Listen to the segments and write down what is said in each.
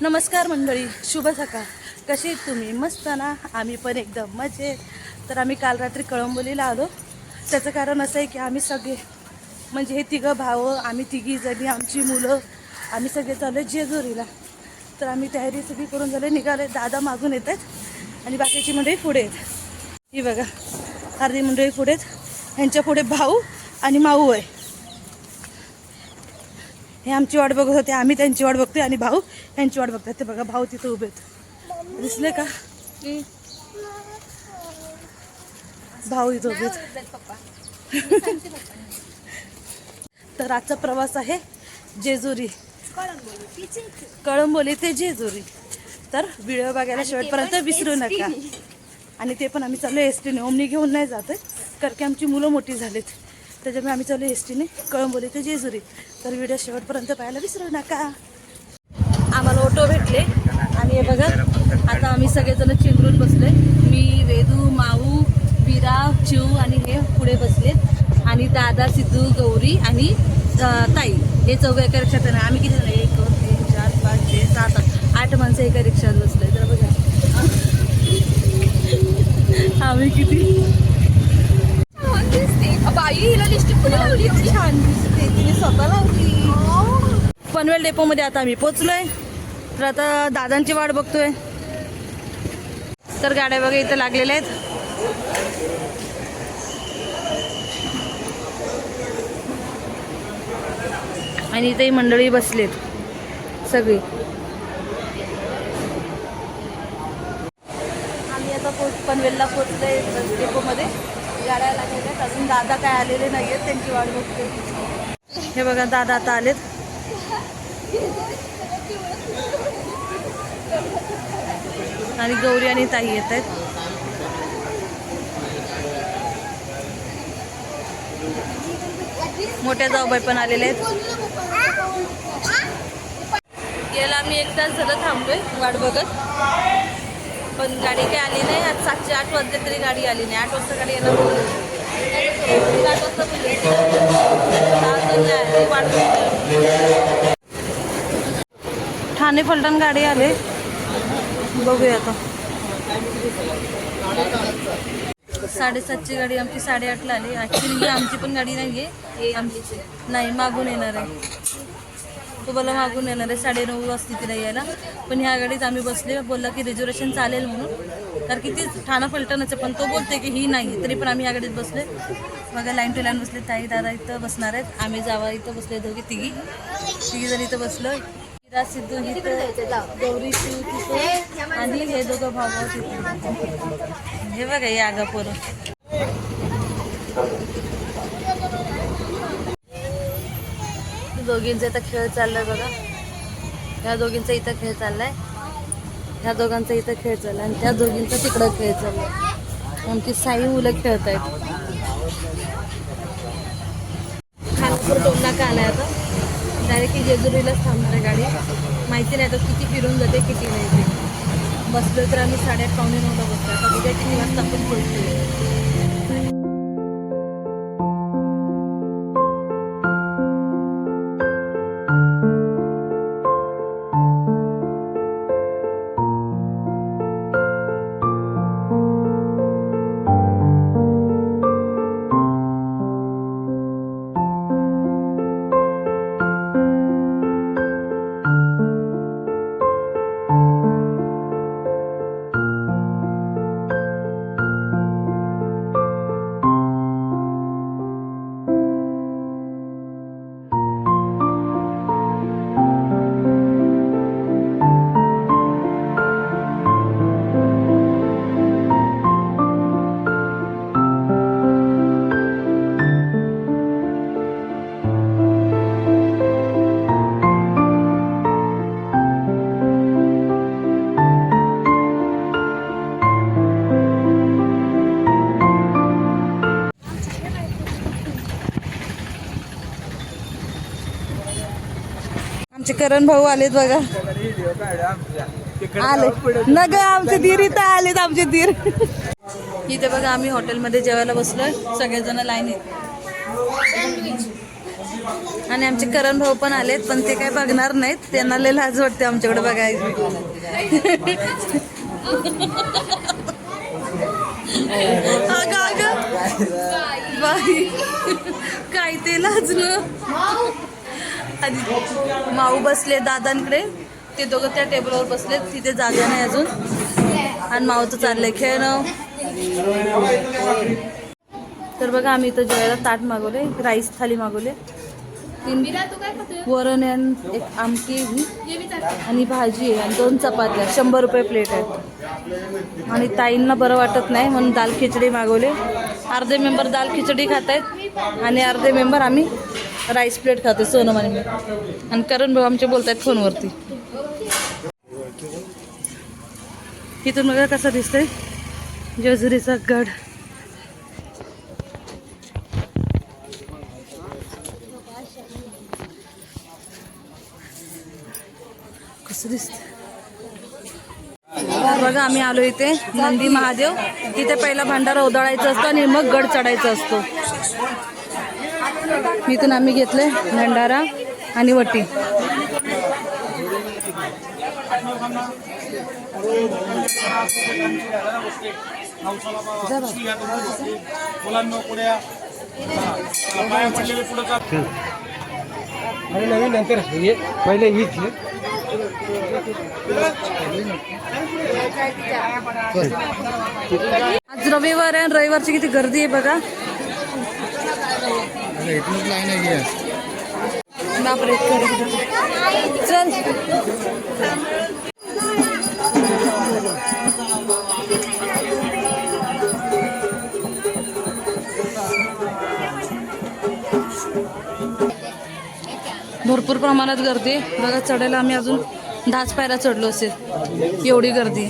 नमस्कार मंडळी शुभ सकाळ. कशी आहेत तुम्ही? मस्त ना? आम्ही पण एकदम मजेत. तर आम्ही काल रात्री कळंबोलीला आलो. त्याचं कारण असं आहे की आम्ही सगळे म्हणजे हे तिघं भाव आम्ही तिघी जणी आमची मुलं आम्ही सगळे चालले जेजुरीला. तर आम्ही तयारी सगळी करून झाले निघाले दादा मागून येत आहेत आणि बाकीची मंडळी पुढे आहेत. ही बघा अर्धी मंडळी पुढे आहेत. ह्यांच्या पुढे भाऊ आणि माऊ आहे. हे आमची वाट बघत होते. आम्ही त्यांची वाट बघतोय आणि भाऊ यांची वाट बघतात. ते बघा भाऊ तिथे उभे आहेत. दिसले का? भाऊ इथं उभे. तर आजचा प्रवास आहे जेजुरी. कळंबोली ते जेजुरी. तर व्हिडिओ बघायला शेवटपर्यंत विसरू नका. आणि ते पण आम्ही चाललो एस टीने ओमनी घेऊन नाही जात कारण की आमची मुलं मोठी झालीत. त्याच्यामुळे आम्ही चाललो एस टीने कळंबोली ते जेजुरी. तर व्हिडिओ शेवटपर्यंत पाहायला विसरू नका. आम्हाला ऑटो भेटले. आणि हे बघा आता आम्ही सगळेजण चिंगरून बसले मी वेदू माऊ विरा चिव आणि हे पुढे बसलेत. आणि दादा सिद्धू गौरी आणि ताई. हे चौघं एका रिक्षात आहे आम्ही किती जण? एक दोन तीन चार पाच छे सात आठ. आठ माणसं एका रिक्षात बसले तर बघा. आम्ही किती बाई हिला लिस्टिक कुणी लावली एवढी छान दिसते. तिने स्वतः लावली. पनवेल डेपोमध्ये आता आम्ही पोचलोय तर आता दादांची वाट बघतोय. तर गाड्या बघा इथं लागलेल्या आहेत. आणि इथेही मंडळी बसलेत. सगळी. आम्ही आता पोच पनवेलला पोचलोय डेपोमध्ये गाड्या लागलेल्या अजून दादा काय आलेले नाही आहेत त्यांची वाट बघते. हे बघा दादा आता आलेत. आणि गौरी आणि ताई येत आहेत. मोठ्या जाऊबाई पण आलेले आहेत. गेला आम्ही एक तास झालं थांबतोय वाट बघत. पण गाडी काही आली नाही. आज सातशे आठ वाजले तरी गाडी आली नाही. आठ वाजता गाडी येणार आठ वाजता नाही ठाणे फलटण गाडी आले. बघूया आता. साडेसातची गाडी आमची साडेआठला आली. ॲक्च्युली आमची पण गाडी नाही आहे आमची नाही मागून येणार आहे. तुम्हाला मागून येणार आहे साडेनऊ वाजता तिला यायला. पण ह्या गाडीत आम्ही बसले बोलला की रिझर्वेशन चालेल म्हणून. कारण की ती ठाणा फलटणच पण तो बोलते की ही नाही तरी पण आम्ही ह्या गाडीत बसले बघा लाईन टू लाईन बसले ताई दादा इथं बसणार आहेत. आम्ही जावा इथं बसले दोघी तिघी. तिघी जण इथं बसलो हिरा सिद्धू इथं गौरी शिव तिथे आणि हे दोघं भाऊ तिथे हे बघा या गा पोरं दोघींचा इथं खेळ चाललाय बघा. ह्या दोघींचा इथं खेळ चाललाय. ह्या दोघांचा इथं खेळ चाललाय आणि त्या दोघींचा तिकडं खेळ चाललाय. आमची साई मुलं खेळत आहेत खानापूर टोल नाका आलाय आता? डायरेक्ट जेजुरीलाच थांबणार आहे गाडी. माहिती नाही आता किती फिरून जाते किती नाही ते. बसलो तर आम्ही साडेआठ पावणे नऊला बसतो आता उद्या किती वाजता आपण पोहोचतो करण भाऊ आलेत बघा. आले. न ग आमचे धीर इथं आलेत आमचे धीर इथे बघा आम्ही हॉटेलमध्ये जेवायला बसलोय. सगळेजण लाईनीत आणि आमचे करण भाऊ पण आलेत पण ते काय बघणार नाहीत. त्यांना लय लाज वाटते आमच्याकडे बघायची अगं अगं. बाई. काय ते लाजलं आणि माऊ बसले दादांकडे. ते दोघं त्या टेबलवर बसले. तिथे जागा नाही अजून. आणि माऊचं चाललंय खेळणं. तर बघा आम्ही इथं जेवायला ताट मागवले राईस थाली मागवले. तीन वरण एक आमटी ही आणि भाजी आहे आणि दोन चपात्या. शंभर रुपये प्लेट आहेत. आणि ताईंना बरं वाटत नाही म्हणून दाल खिचडी मागवले. अर्धे मेंबर दाल खिचडी खात आहेत आणि अर्धे मेंबर आम्ही राईस प्लेट खाते सोनम आणि मी. आणि करण भाऊ आमचे बोलत आहेत फोनवरती. इथून बघा कसं दिसतंय. जेजुरीचा गड. कसं दिसतं बघा आम्ही आलो इथे नंदी महादेव. इथे पहिला भांडारा उधळायचा असतो आणि मग गड चढायचा असतो. इथून आम्ही घेतले भंडारा आणि वटी मुलांना आणि नवीन नंतर हे पहिले हीच आज रविवार आहे आणि रविवारची किती गर्दी आहे बघा. बापरे इतकी गर्दी. चल. भरपूर प्रमाणात गर्दी. बघा चढायला आम्ही अजून दहाच पायऱ्या चढलो असेल. एवढी गर्दी.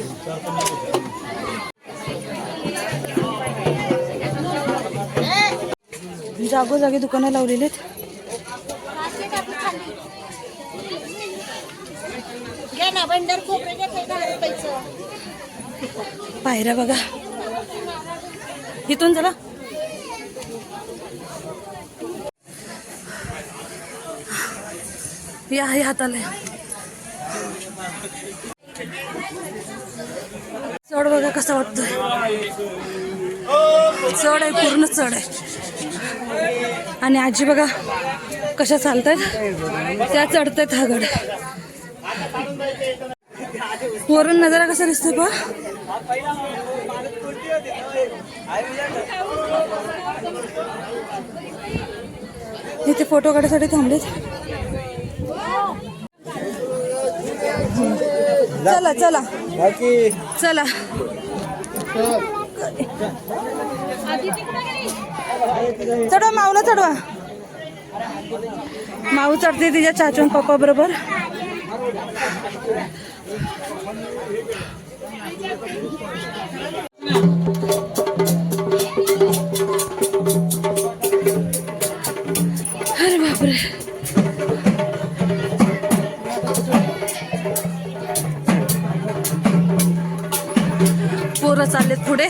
जागोजागी दुकानं लावलेली आहेत. पायऱ्या बघा. इथून चला. या हे हाताला चढ बघा कसा वाटतोय. चढ आहे पूर्ण चढ आहे. आणि आजी बघा कशा चालतायत. त्या चढतायत हा गड. वरून नजारा कसा दिसतोय पा इथे फोटो काढायसाठी थांबलेत. चला चला. चला. चढवा माऊला चढवा. माऊ चढते तिच्या चाचू आणि पप्पा बरोबर. अरे पुढे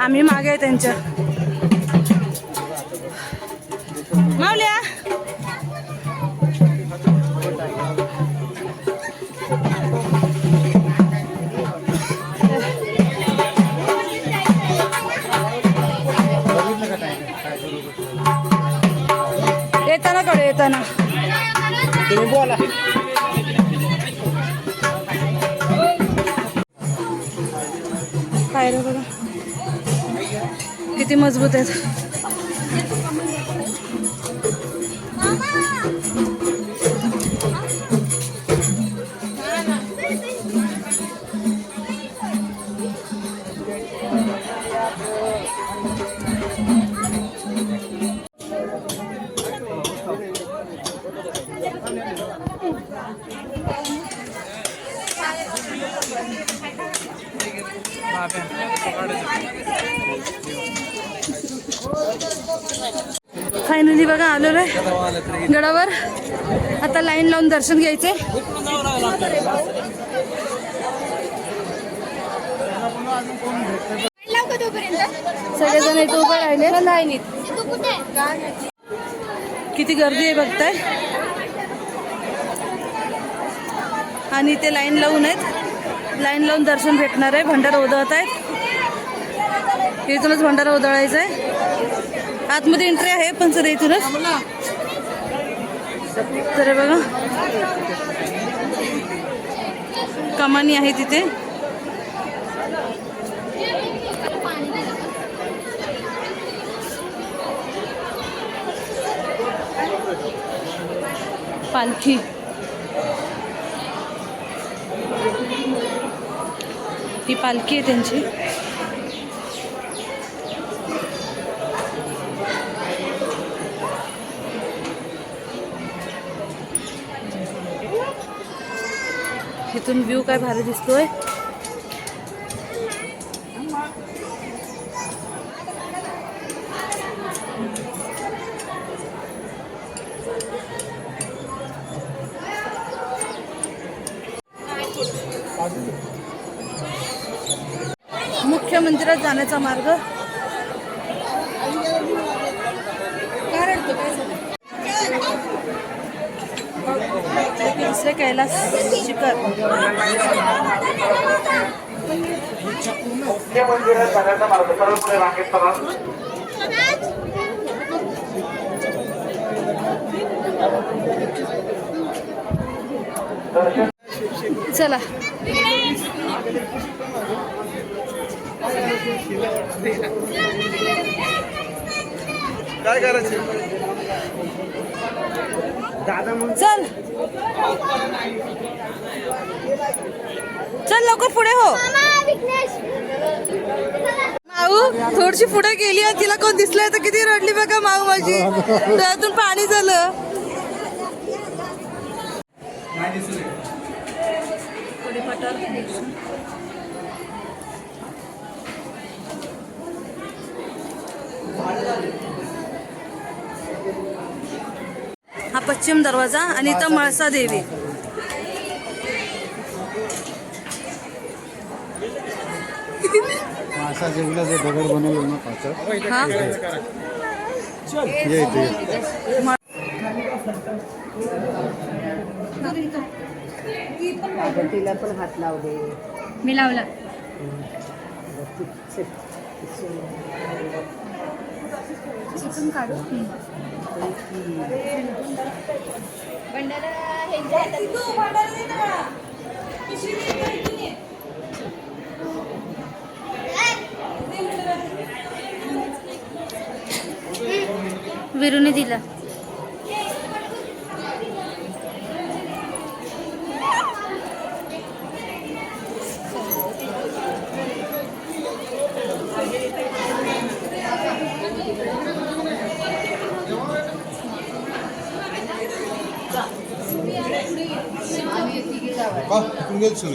आम्ही मागे आहे त्यांच्या. किती मजबूत आहेत फायनली बघा आलेलो आहे गडावर. आता लाईन लावून दर्शन घ्यायचे. सगळेजण इथे उभे राहिले लाईनीत लाईन किती गर्दी आहे बघताय. आणि ते लाईन लावून आहेत. लाईन लावून दर्शन भेटणार आहे. भंडारा उधळत आहेत. इथूनच भंडारा उधळायचा आहे. आतमध्ये एंट्री आहे पण सर इथूनच. तर बघा. कमानी आहे तिथे. पालखी. ही पालखी आहे त्यांची. इथून व्ह्यू काय भारी दिसतोय. मुख्य मंदिरात जाण्याचा मार्ग? काय रडतो काय झालं? दुसरे कैलास शिखर. मुख्य मंदिरात जाण्याचा मार्ग सरळ पुढे रांगेत चला. काय करायचं? चल. चल लवकर पुढे हो. माऊ थोडीशी पुढे गेली आणि तिला कोण दिसलंय तर किती रडली बघा माऊ माझी. डोळ्यातून पाणी झालं. पुढे हा पश्चिम दरवाजा आणि इथं मळसा देवी. असा जेवढा जे दगड बनवलं ना पाच हा? ये इथे. मी लावला. चिकन काढू. विरुने दिला. जरांडेश्वर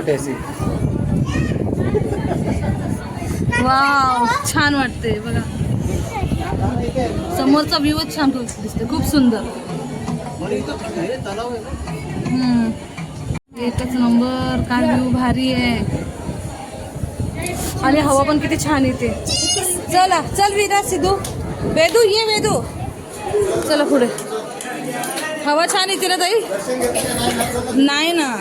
एसी वाव छान वाटते बघा. समोरचा व्ह्यूच छान दिसते खूप सुंदर. हम्म. एकच नंबर काय व्ह्यू भारी आहे. आणि हवा पण किती छान येते. चला चल विरा सिद्धू. वेदू ये वेदू. चला पुढे. हवा छान येते ना ताई? नाही ना.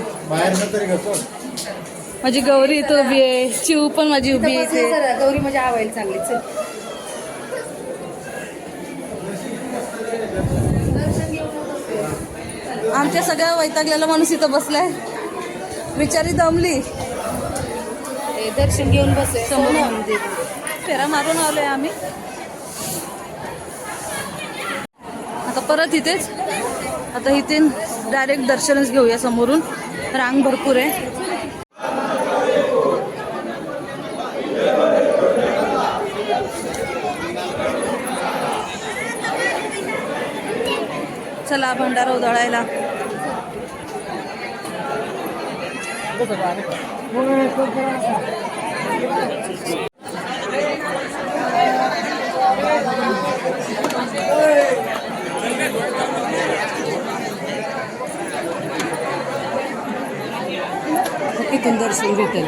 माझी गौरी इथं उभी आहे. चिऊ पण माझी उभी आहे गौरी माझ्या आवायला चांगली आमच्या सगळ्या वैतागलेला माणूस इथं बसलाय. बिचारी दमली. दर्शन घेऊन बसे समोर फेरा मारून आलोय आम्ही. आता परत इथेच. आता इथे डायरेक्ट दर्शनच घेऊया समोरून. रांग भरपूर आहे. चला भंडारा उधळायला. इथून दर्शन भेटेल.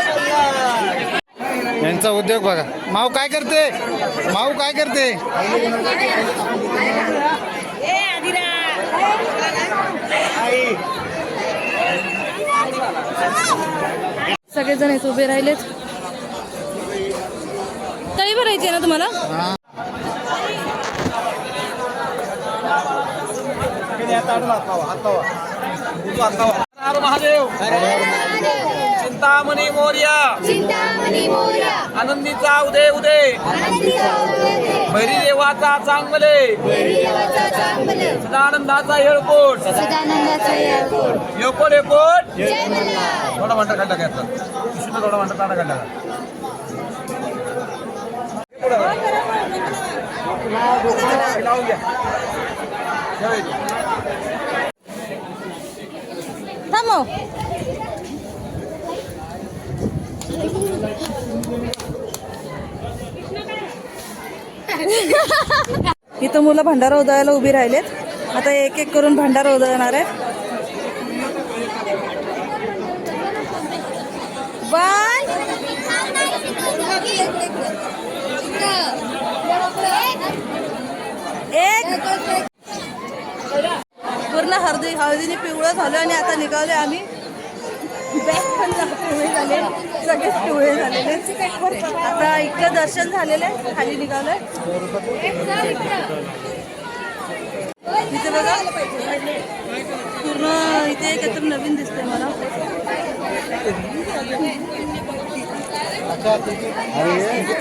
यांचा उद्योग बघा. माऊ काय करते? माऊ काय करते? सगळेजण इथे उभे राहिलेत. तळी भरायची ना तुम्हाला? महादेव. चिंतामणी मोर्या. आनंदीचा उदय उदय. भैरी देवाचा चांगले सदानंदाचा येळकोट. सदानंदाचा येळकोट. येळकोट थोडा म्हणता काढला घेतला कृष्ण थोडा म्हणता तांडा काढला लावून घ्या. थांबव. इथं मुलं भंडारा उधळायला उभी राहिलेत. आता एक एक करून भंडारा उधळणार आहेत. बाय. एक. पूर्ण हळदी हळदीने पिवळं झालं आणि आता निघाले आम्ही. बॅग पण जा- पिवळे झाले सगळेच पिवळे झालेले आता इतकं दर्शन झालेलं आहे खाली निघालोय. इथे बघा. पूर्ण इथे काहीतरी नवीन दिसतंय मला.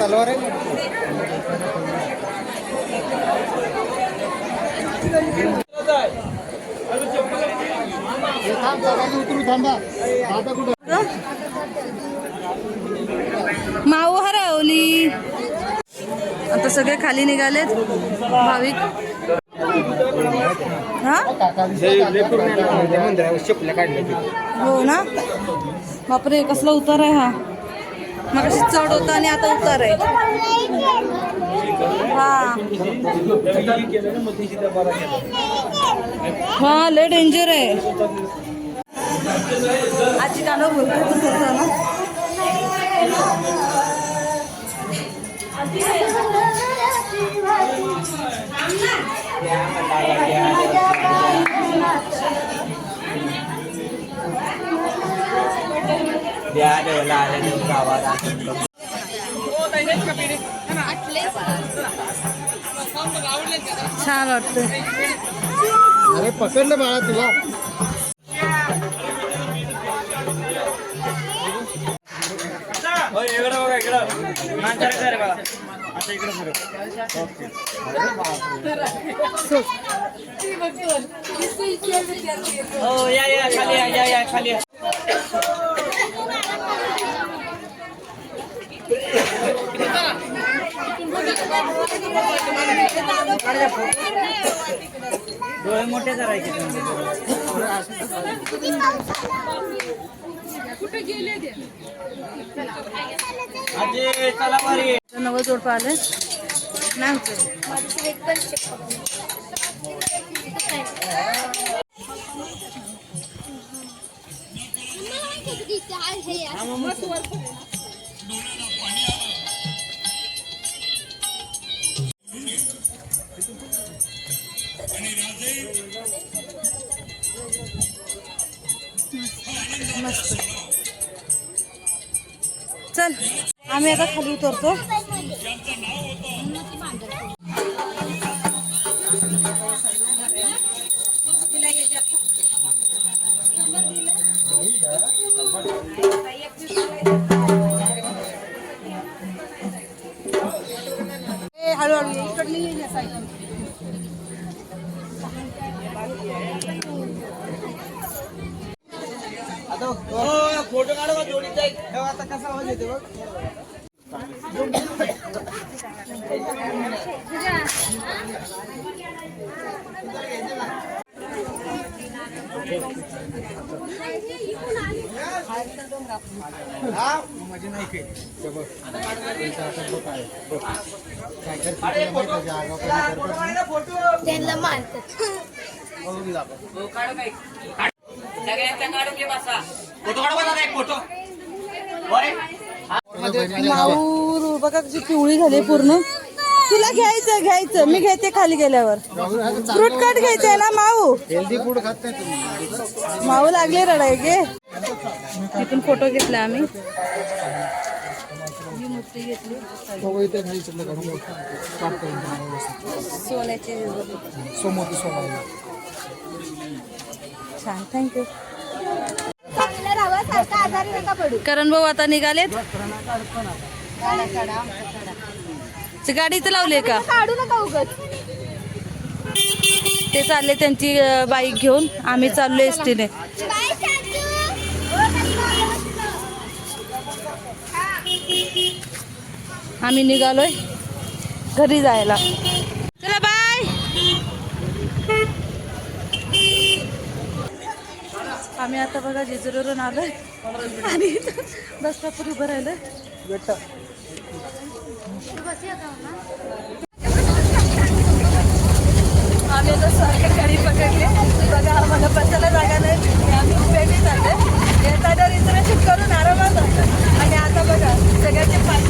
तलवार आहे. माऊ हरवली. आता सगळे खाली निघालेत. भाविक. हो? ना? बापरे कसला उतार आहे हा. मग कशी चढ होता आणि आता उतार आहे. हा. हा लय डेंजर आहे. आजी कानावर बोलते तसं ना. छान वाटतं अरे पकडलं बाळा तुला. आता इकडं फिरव. हो या या खाली या या या खाली या. डोळे मोठे करायचे नवं जोडपं आलंय नाही होत आम्ही आता खाली उतरतो हळूहळू ये. इकडनं ये या side ला. फोटो काढा जोडीचा आता कसा आवाज येते बघ त्यांना मारतात. माऊ बघा कशी पिवळी झाली पूर्ण. तुला घ्यायचं घ्यायचं. मी घेते खाली गेल्यावर. फ्रूट कट घ्यायचंय ना माऊ? हेल्दी फूड खात नाही तुम्ही. माऊ लागले रडाय गे. इथून फोटो घेतला आम्ही. ही सोन्याची सोमोती सोमा छान थँक्यू करण भाऊ आता निघालेत. काढा काढा आमचं काढा ची गाडी इथं लावली का? काढू नका उगत ते चालले त्यांची बाईक घेऊन. आम्ही चाललो एस टीने आम्ही निघालोय घरी जायला. चला बाय. आम्ही आता बघा जेजुरीवरून आलोय. आणि स्टॉपवर उभं राहिलं. आम्ही आता सारखे गाडी पकडले बघा आम्हाला बसायला जागा नाही आम्ही पेटी चालले येताना रिझर्वेशन करून आरामात जातो आणि आता बघा सगळ्याचे पाच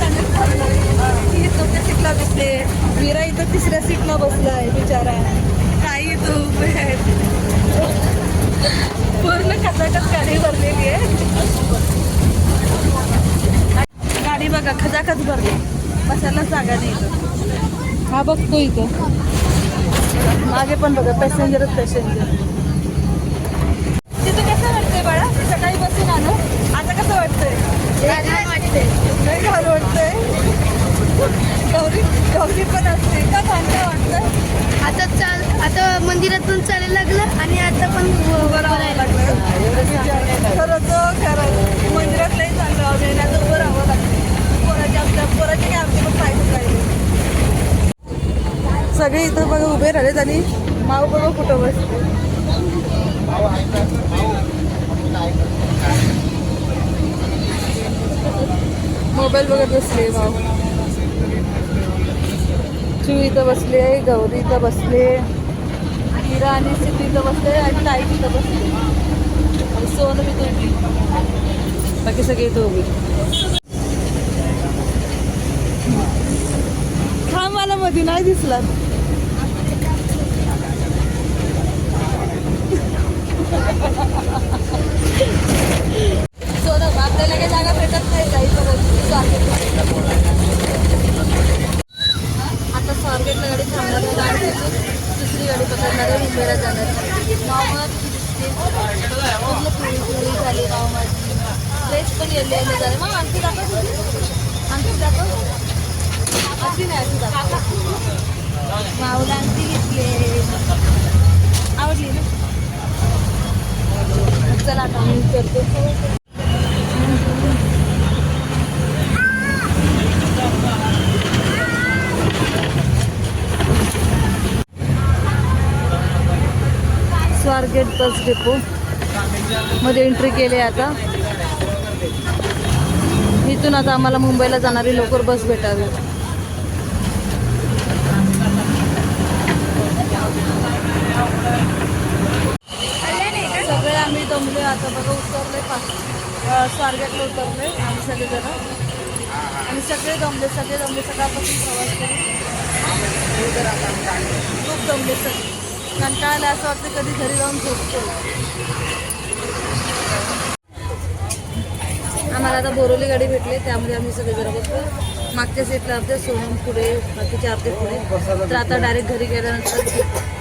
ही तुमच्या सीटला बसते मीरा इथं तिसऱ्या सीटला बसलाय बिचारा काही तू पूर्ण खचाखच गाडी भरलेली आहे गाडी बघा खचाखच भरली. बसायला जागा नाही इथं. हा बघतो इथं. मागे पण बघा पॅसेंजरच पॅसेंजर. तिथं कसं वाटतंय बाळा? सकाळी बसून आलो. आता कसं वाटतंय? छान वाटते लय वाटतंय. गौरी गौरी पण असते. का काय वाटतंय? आता चाल आता मंदिरातून चालायला लागलं आणि आता पण बरं लागलं. खरंच खरंच मंदिरात लई चांगलं राहावं लागतं सगळे इथं बघा उभे राहिलेत आणि माऊ बघा कुठं बसते मोबाईल बघत बसले भाऊ चू इथं बसले गौरी इथं बसले हिरा आणि सिद्धी इथं बसले आणि ताई तिथं बसले. आणि मी इथं बाकी सगळे इथं उभी. हा मला मध्ये नाही दिसला सोनम आपल्याला काही जागा भेटत नाही जायचं आता स्वारगेटला गाडी थांबणार आहे गाडी तिथून दुसरी गाडी पकडणार आहे मुंबईला जाणार आहे मावळ पूर्ण पिवळी पिवळी झाली माव माझी ड्रेस पण येले येले झाले मग आणखी दाखव तुझी आणखी दाखव अशी नाही अशी दाखव माऊला आणखी घेतली आवडली ना चला आता मी करतो स्वारगेट बस डेपो मध्ये एंट्री केली आहे आता. इथून आता आम्हाला मुंबईला जाणारी लवकर बस भेटावी. सगळे आम्ही दमले आता बघा उतरले पाच स्वारगेटला उतरले आम्ही सगळेजण. आणि सगळे दमले सगळे दमले सकाळपासून प्रवास करून. खूप दमले सगळे. कंटाळा असं वाटतं कधी घरी जाऊन झोपतो आम्हाला आता बोरोली गाडी भेटली त्यामध्ये आम्ही सगळे जरा बसतो मागच्या सीटला अर्धे सोनम पुढे बाकीचे अर्धे पुढे. तर आता डायरेक्ट घरी गेल्यानंतर